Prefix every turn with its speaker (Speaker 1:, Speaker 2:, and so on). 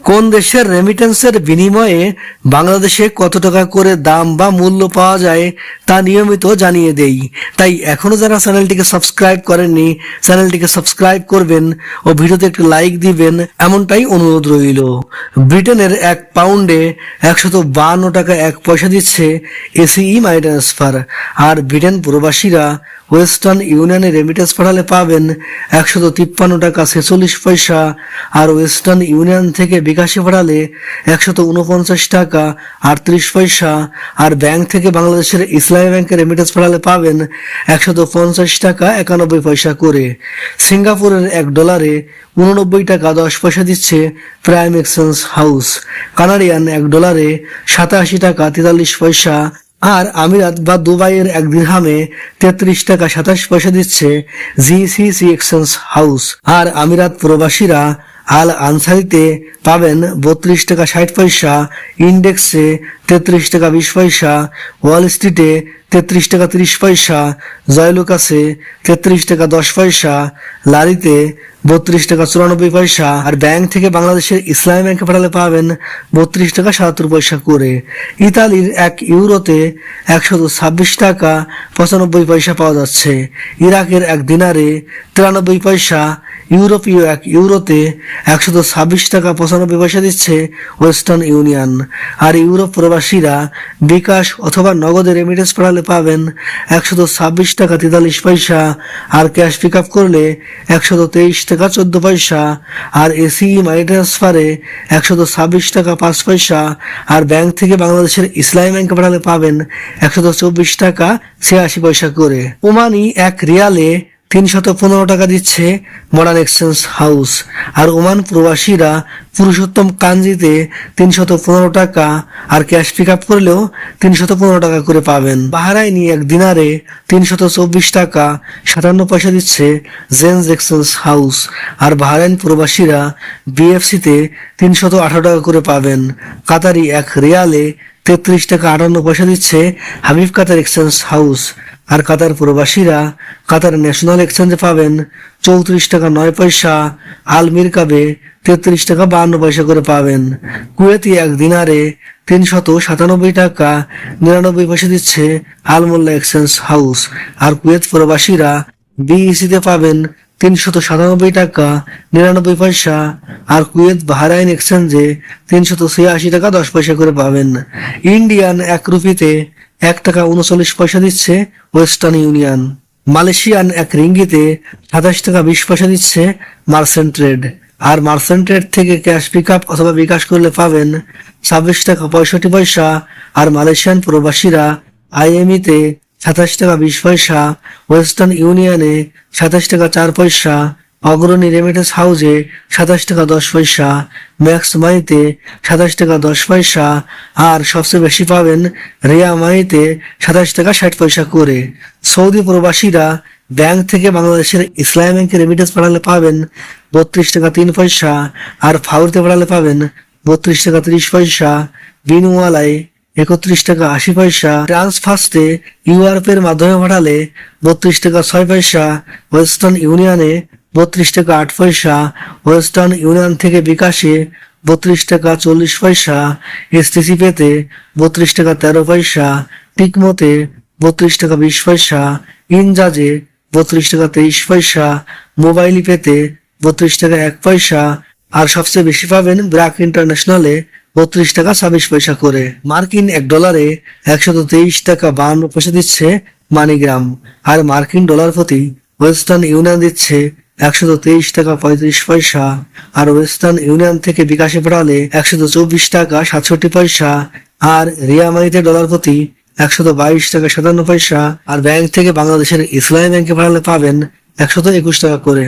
Speaker 1: কোন দেশের রেমিটেন্সের বিনিময়ে বাংলাদেশে কত টাকা করে দাম বা মূল্য পাওয়া যায় তা নিয়মিত জানিয়ে দেই। তাই এখনও যারা চ্যানেলটিকে সাবস্ক্রাইব করেননি, চ্যানেলটিকে সাবস্ক্রাইব করবেন ও ভিডিওতে একটি লাইক দিবেন, এমনটাই অনুরোধ রইল। ব্রিটেনের এক পাউন্ডে একশত বান্ন টাকা এক পয়সা দিচ্ছে এসিই মানি ট্রান্সফার আর ব্রিটেন প্রবাসীরা ওয়েস্টার্ন ইউনিয়নে রেমিটেন্স পাঠালে পাবেন একশত তিপ্পান্ন টাকা ছেচল্লিশ পয়সা। আর ওয়েস্টার্ন ইউনিয়ন থেকে বিকাশে পাঠালে একশত উনপঞ্চাশ টাকা, আটত্রিশ পয়সা, আর ব্যাংক থেকে বাংলাদেশের ইসলামী ব্যাংকে রেমিটেন্স পাঠালে পাবেন একশত পঞ্চাশ টাকা একানব্বই পয়সা করে। সিঙ্গাপুরের এক ডলারে উননব্বই টাকা দশ পয়সা দিচ্ছে প্রাইম এক্সচেঞ্জ হাউস। কানাডিয়ান এক ডলারে সাতাশি টাকা তেতাল্লিশ পয়সা, আর আমিরাত বা দুবাইয়ের এক দিরহামে তেত্রিশ টাকা সাতাশ পয়সা দিচ্ছে জিসিসি এক্সচেঞ্জ হাউস। আর আমিরাত প্রবাসীরা আল আনসারিতে পাবেন বত্রিশ টাকা ষাট পয়সা, ইন্ডেক্সে তেত্রিশ টাকা বিশ পয়সা, ওয়াল স্ট্রিটে তেত্রিশ টাকা তিরিশ পয়সা, জয়লুকাসে তেত্রিশ টাকা দশ পয়সা, লারিতে বত্রিশ টাকা চুরানব্বই পয়সা, আর ব্যাংক থেকে বাংলাদেশের ইসলামী ব্যাংকে পাঠালে পাবেন বত্রিশ টাকা সাতাত্তর পয়সা করে। ইতালির এক ইউরোতে একশত ছাব্বিশ টাকা পঁচানব্বই পয়সা পাওয়া যাচ্ছে। ইরাকের এক দিনারে তিরানব্বই পয়সা ইউরোপীয় এক ইউরোতে একশত ছাব্বিশ টাকা পঁচানব্বই পয়সা দিচ্ছে ওয়েস্টার্ন ইউনিয়ন। আর ইউরোপ প্রবাসীরা বিকাশ অথবা নগদে রেমিটেন্স পাঠালে পাবেন একশত ছাব্বিশ টাকা তেতাল্লিশ পয়সা, আর ক্যাশ পিক আপ করলে একশত তেইশ টাকা চোদ্দ পয়সা, আর এসি মানি ট্রান্সফারে একশত ছাব্বিশ টাকা পাঁচ পয়সা, আর ব্যাংক থেকে বাংলাদেশের ইসলামী ব্যাংকে পাঠালে পাবেন একশত চব্বিশ টাকা ছিয়াশি পয়সা করে। ওমানি এক রিয়ালে তিনশত পনেরো টাকা দিচ্ছে মডার্ন এক্সচেঞ্জ হাউস। আর ওমান প্রবাসীরা পুরুষোত্তম কাঞ্জিতে তিনশত পনেরো টাকা আর ক্যাশ পিক আপ করলেও তিনশত পনেরো টাকা করে পাবেন। বাহারাইনি এক দিনারে তিনশত চব্বিশ টাকা সাতান্ন পয়সা দিচ্ছে জেন্স এক্সচেঞ্জ হাউস। আর বাহারাইন প্রবাসীরা বিএফসিতে তিনশত আঠারো টাকা করে পাবেন। কাতারি এক রিয়ালে তেত্রিশ টাকা আটান্ন পয়সা দিচ্ছে হাবিব কাতার এক্সচেঞ্জ হাউস। আর কাতার প্রবাসীরা কাতার ন্যাশনাল এক্সচেঞ্জে পাবেন চৌত্রিশ টাকা নয় পয়সা আলমির কাবে তেত্রিশ টাকা বান্ন পয়সা করে পাবেন। কুয়েতি এক দিনারে তিনশত সাতানব্বই টাকা নিরানব্বই পয়সা দিচ্ছে আলমোল্লা এক্সচেঞ্জ হাউস। আর কুয়েত প্রবাসীরা বিইসিতে পাবেন তিনশত সাতানব্বই টাকা, নিরানব্বই পয়সা, আর কুয়েত বাহরাইন এক্সচেঞ্জে তিনশত ছিয়াশি টাকা দশ পয়সা করে পাবেন। ইন্ডিয়ান এক রুপিতে এক টাকা উনচল্লিশ পয়সা দিচ্ছে ওয়েস্টার্ন ইউনিয়ন। মালয়েশিয়ান এক রিঙ্গিতে সাতাশ টাকা বিশ পয়সা দিচ্ছে মার্সেন্ট ট্রেড। আর মার্সেন্ট ট্রেড থেকে ক্যাশ পিক আপ অথবা বিকাশ করলে পাবেন ছাব্বিশ টাকা পঁয়ষট্টি পয়সা। আর মালয়েশিয়ান প্রবাসীরা আইএমইতে সাতাশ টাকা বিশ পয়সা, ওয়েস্টার্ন ইউনিয়নে সাতাশ টাকা চার পয়সা, অগ্রণী রেমিটেন্স হাউসে সাতাশ টাকা দশ পয়সা, ম্যাক্স মাইতে সাতাশ টাকা দশ পয়সা, আর সবচেয়ে বেশি পাবেন রিয়া মাইতে সাতাশ টাকা ষাট পয়সা করে। সৌদি প্রবাসীরা ব্যাংক থেকে বাংলাদেশের ইসলাম ব্যাংকে রেমিটেন্স পাঠালে পাবেন বত্রিশ টাকা তিন পয়সা, আর ফাউরিতে পাঠালে পাবেন বত্রিশ টাকা ত্রিশ পয়সা। বিনুওয়ালায় একত্রিশ টাকা আশি পয়সা। ট্রান্সফার্স্টে ইউআরপের মাধ্যমে পাঠালে বত্রিশ টাকা ছয় পয়সা। ওয়েস্টার্ন ইউনিয়নে বত্রিশ টাকা আট পয়সা। ওয়েস্টার্ন ইউনিয়ন থেকে বিকাশে বত্রিশ টাকা চল্লিশ পয়সা। এসটিসি পেতে বত্রিশ টাকা তেরো পয়সা। টিকমোতে বত্রিশ টাকা বিশ পয়সা। ইনজাজে বত্রিশ টাকা তেইশ পয়সা। মোবাইল পেতে বত্রিশ টাকা এক পয়সা। আর সবচেয়ে বেশি পাবেন ব্র্যাক ইন্টারন্যাশনালে বত্রিশ টাকা ছাব্বিশ পয়সা করে। মার্কিন এক ডলারে একশত তেইশ টাকা বাহান্ন পয়সা দিচ্ছে মানিগ্রাম। আর মার্কিন ডলার প্রতি ওয়েস্টার্ন ইউনিয়ন দিচ্ছে একশত তেইশ টাকা পঁয়ত্রিশ পয়সা। আর ওয়েস্টার্ন ইউনিয়ন থেকে বিকাশে পাঠালে একশত চব্বিশ টাকা সাতষট্টি পয়সা। আর রিয়া মানিতে ডলার প্রতি একশত বাইশ টাকা সাতান্ন পয়সা। আর ব্যাংক থেকে বাংলাদেশের ইসলামী ব্যাংকে পাঠালে পাবেন একশত একুশ টাকা করে।